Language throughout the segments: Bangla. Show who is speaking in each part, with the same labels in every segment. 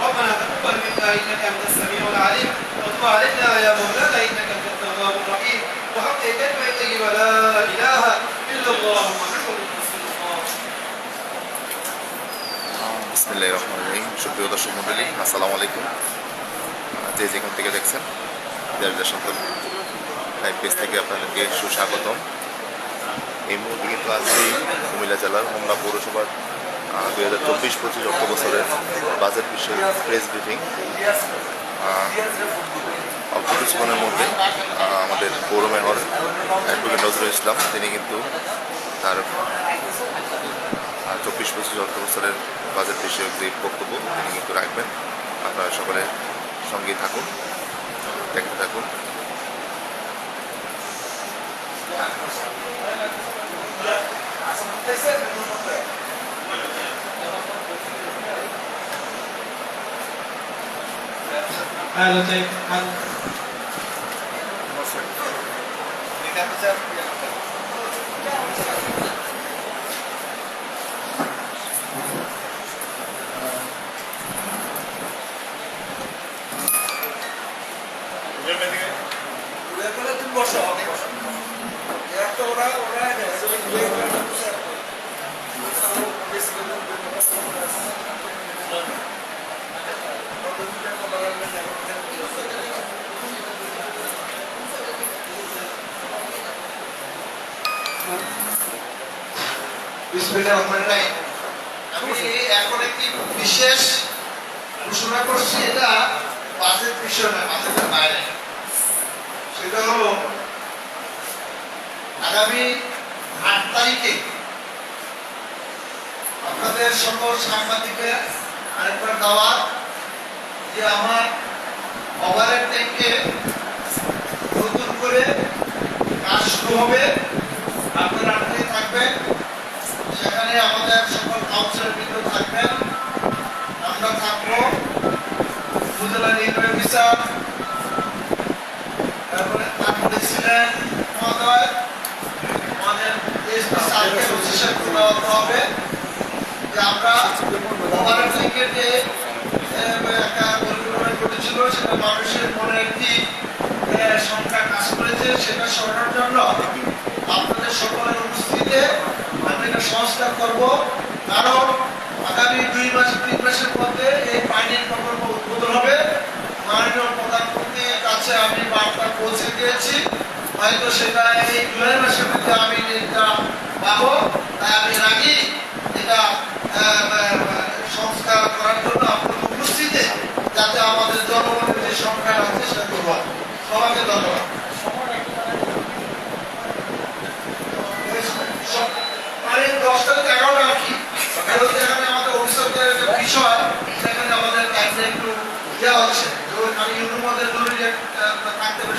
Speaker 1: ربنا تقبل منا انك انت السميع العليم وتب علينا يا مولانا انك انت التواب الرحيم وحق كلمه طيبه لا اله الا الله محمد رسول الله
Speaker 2: বিসমিল্লাহ রহমান রহিম সুপ্রিয় দর্শক মন্ডলী আসসালামু আলাইকুম আহ, যে যেখান থেকে দেখছেন দেশ দেশান্তর লাইভ পেজ থেকে আপনাদেরকে সুস্বাগতম এই মুহূর্তে কিন্তু আছি কুমিল্লা জেলার হোমনা পৌরসভার দুই হাজার চব্বিশ পঁচিশ অর্থ বছরের বাজেট বিষয়ে প্রেস ব্রিফিং অল্প কিছুক্ষণের মধ্যে আমাদের পৌর মেয়র অ্যাডভোকেট নজরুল ইসলাম, তিনি কিন্তু তার চব্বিশ পঁচিশ অর্থ বছরের বাজেট বিষয়ক যে বক্তব্য তিনি কিন্তু রাখবেন আপনারা সকলে সঙ্গে থাকুন, দেখতে থাকুন
Speaker 1: Thank you. হ্যাঁ,
Speaker 3: Adelante. হ্যাঁ। বসো একটা ওরা ওরা আমি এখন একটি বিশেষ ঘোষণা করছি বাইরে। সেটা হলো, আগামী আট তারিখে আপনাদের সকল সাংবাদিকের আরেকবার দাওয়াত যে আমার ওভারের ট্যাঙ্কে নতুন করে কাজ শুরু হবে। আপনারা আটকে থাকবেন। সেখানে আমাদের সকল কাউন্সিলর বৃন্দ থাকবেন। আমরা থাকব উপজেলা তারপরে আপনি ছিলেন মহোদয়, আমাদের এসপি দেওয়া হবে। আমরা থেকে যে একটা পরিকল্পনা করেছিল সেটা মানুষের মনে একটি আহ, সংখ্যা কাজ করেছে সেটা সরানোর জন্য আপনাদের সকলের উপস্থিতিতে আমি এটা সংস্কার করব, কারণ আগামী দুই মাস, তিন মাসের মধ্যে এই পানির প্রকল্প উদ্বোধন হবে। মাননীয় প্রধানমন্ত্রীর কাছে আমি বার্তা পৌঁছে দিয়েছি। হয়তো সেটা এই জুলাই মাসের মধ্যে আমি এটা পাবো। তাই আমি রাগি এটা সংস্কার করার জন্য আপনাদের উপস্থিতিতে যাতে আমাদের জনগণের যে সংখ্যা আছে সেটা সবাইকে ধন্যবাদ মানে দশটা থেকে এগারোটা আর কি কারণ যেখানে আমাদের অফিসারদের যে বিষয় সেখানে আমাদের টাইমটা একটু দেওয়া হচ্ছে তো আমি ইউনির মধ্যে জরুরি আহ, থাকতে পারি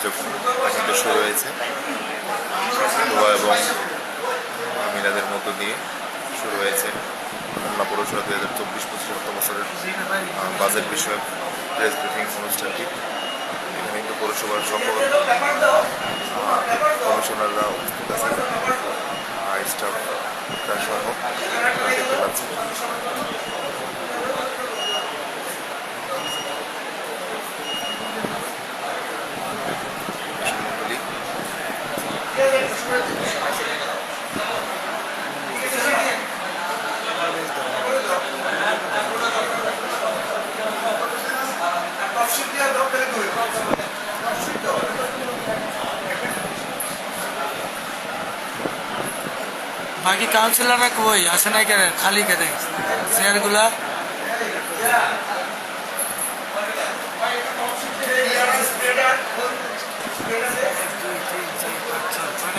Speaker 2: যে কার্যক্রম শুরু হয়েছে দোয়া এবং মিলাদের মধ্য দিয়ে শুরু হয়েছে খুলনা পৌরসভা দুই হাজার চব্বিশ পঁচিশ বছরের বাজেট বিষয়ক প্রেস ব্রিফিং অনুষ্ঠানটি এখানে কিন্তু পৌরসভার সকল কমিশনাররা উপস্থিত আছেন স্টাফ সহ দেখতে পাচ্ছেন
Speaker 4: বাকি কাউন্সিলররা কই? আসে নাই কেন খালি কেটে চেয়ারগুলা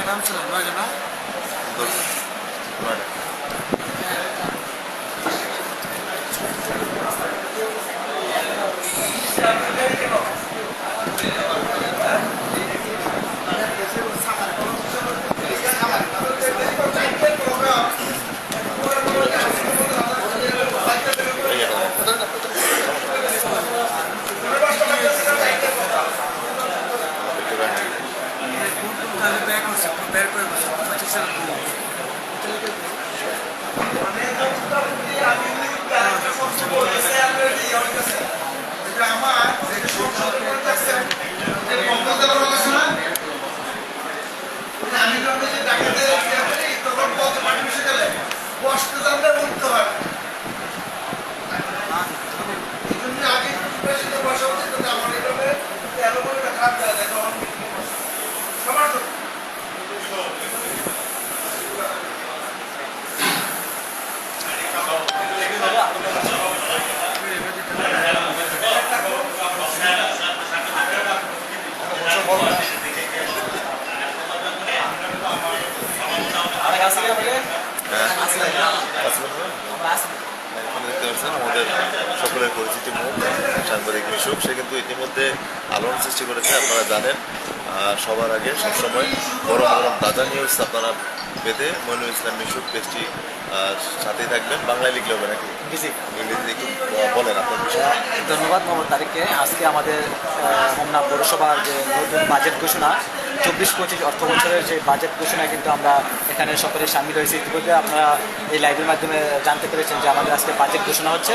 Speaker 4: কাউন্সিলর নয় না
Speaker 2: নয়টা। এই একটা। ভিতরে হ্যাঁ।
Speaker 4: তাহলে বের করছে বের করে বসে পঁচিশ
Speaker 3: আমি যখন যে ডাকাতে ইয়ে করি, তখন পথে মাটি মিশে গেলে বসতে জানলে উঠতে হয় এই জন্য আগে একটু বেশি তো বসা উচিত না আমার এভাবে তেরো করে খারাপ দেওয়া যায় তখন সবার তো
Speaker 2: আমাদের সকলের পরিচিত মুখ সাংবাদিক মিশুক সে কিন্তু ইতিমধ্যে আলোড়ন সৃষ্টি করেছে আপনারা জানেন সবার আগে সবসময় গরম গরম তাজা নিউজ আপনারা পেতে মইনুল ইসলাম মিশুক পেজটি সাথেই থাকবেন বাংলায় লিখলে হবে নাকি ইংরেজিতে একটু বলেন
Speaker 5: ধন্যবাদ মোহাম্মদ তারিখকে আজকে আমাদের হোমনা পৌরসভার যে নতুন বাজেট ঘোষণা চব্বিশ, পঁচিশ অর্থ বছরের যে বাজেট ঘোষণায় কিন্তু আমরা এখানে সকলে সামিল হয়েছি। ইতিমধ্যে আপনারা এই লাইভের মাধ্যমে জানতে পেরেছেন যে আমাদের আজকে বাজেট ঘোষণা হচ্ছে।